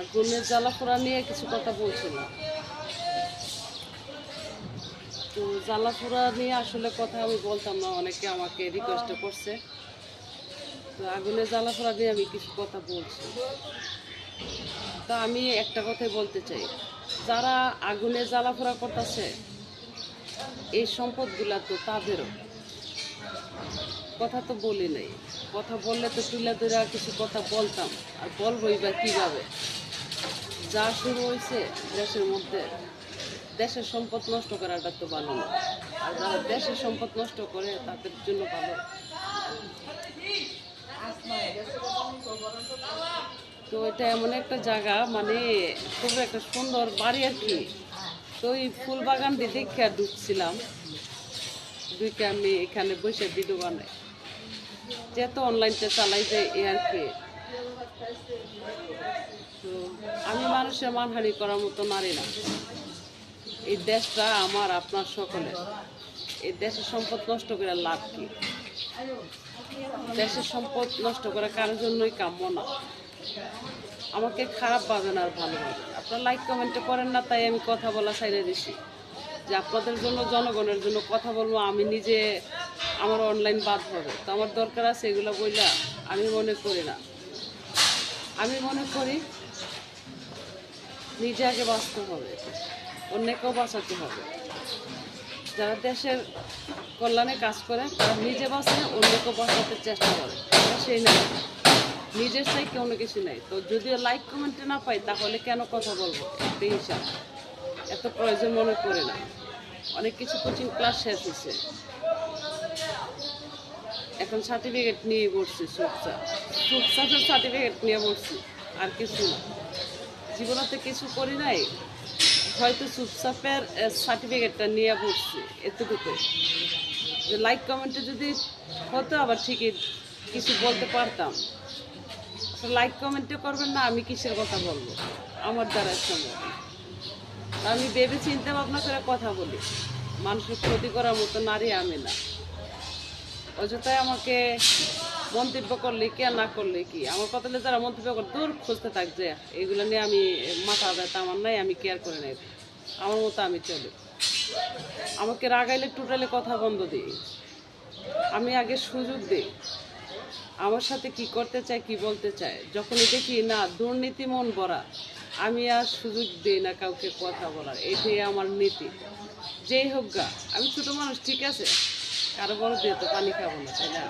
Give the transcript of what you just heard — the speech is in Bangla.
আগুনের জ্বালাপোড়া নিয়ে কিছু কথা বলছিলাম তো জ্বালাপোড়া নিয়ে আসলে কথা আমি বলতাম না, অনেকে আমাকে রিকোয়েস্ট করছে। তো আগুনের জ্বালাপোড়া নিয়ে আমি কিছু কথা বলছি। তো আমি একটা কথাই বলতে চাই। যারা আগুনে জ্বালাপোড়া করতেছে, এই সম্পদগুলা তো তাদেরও। কথা তো বলি নাই। কথা বললে তো তুলে ধরে কিছু কথা বলতাম। আর বলবোই বা কীভাবে? যা শুরু হয়েছে দেশের মধ্যে, দেশের সম্পদ নষ্ট করাটা তো ভালো না আর যারা দেশের সম্পদ নষ্ট করে, তাদের জন্য ভালো। তো এটা এমন একটা জায়গা মানে খুব একটা সুন্দর বাড়ি আর কি। তো ওই ফুল বাগান দিয়ে দেখে ঢুকছিলাম। দুইকে আমি এখানে বসে ভিডিও বানাই যেহেতু অনলাইনটা চালাই যে এ আর কি। মানুষের মানহানি করার মতো নারী না। এই দেশটা আমার, আপনার সকলের। এই দেশের সম্পদ নষ্ট করে লাভ কি? দেশের সম্পদ নষ্ট করা কারোর জন্যই কাম্য না। আমাকে খারাপ পাবেন আর ভালো পাবেন আপনারা লাইক কমেন্টে করেন না, তাই আমি কথা বলা সাইডে দিছি। যে আপনাদের জন্য, জনগণের জন্য কথা বলব, আমি নিজে আমার অনলাইন বাদ হবে। তো আমার দরকার আছে এগুলো বইলা, আমি মনে করি না। আমি মনে করি নিজে আগে বাঁচতে হবে। অন্যকেও বাঁচাতে হবে। যারা দেশের কল্যাণে কাজ করে, তারা নিজে বাঁচে অন্যকেও বাঁচাতে চেষ্টা করে। সেই না নিজের চাই কোনো কিছু নাই। তো যদিও লাইক কমেন্টে না পাই, তাহলে কেন কথা বলব? একটা হিসাব। এত প্রয়োজন মনে করে না। অনেক কিছু কোচিং ক্লাস শেষ হয়েছে। এখন সার্টিফিকেট নিয়ে বসছি সুপচা সুপচাপের সার্টিফিকেট নিয়ে বসছি, আর কিছু না। জীবনতে কিছু করি নাই, হয়তো সুপসাপের সার্টিফিকেটটা নিয়ে বসছি এতটুকু যে লাইক কমেন্টে যদি হতো আবার ঠিকই কিছু বলতে পারতাম। লাইক কমেন্টে করবেন না, আমি কিসের কথা বলব? আমার দ্বারা সম্ভব। আমি ভেবে চিন্তা ভাবনা করে কথা বলি। মানুষের ক্ষতি করার মতো নারী আমি না। অযথায় আমাকে মন্তব্য করলে কি না করলে কি? আমার কথা যারা মন্তব্য করে, দূর খুঁজতে থাকছে এগুলো নিয়ে আমি মাথা ব্যথা আমার নাই, আমি কেয়ার করে নেই। আমার মতো আমি চলি। আমাকে রাগাইলে টোটালি কথা বন্ধ দিই। আমি আগে সুযোগ দিই। আমার সাথে কি করতে চায়, কি বলতে চায়? যখনই দেখি, না, দুর্নীতি মন ভরা, আমি আর সুযোগ দিই না কাউকে কথা বলার। এটাই আমার নীতি। যেই হোক গা, আমি ছোট মানুষ, ঠিক আছে? কারও বড় দিয়ে তো পানি খাব না, তাই না?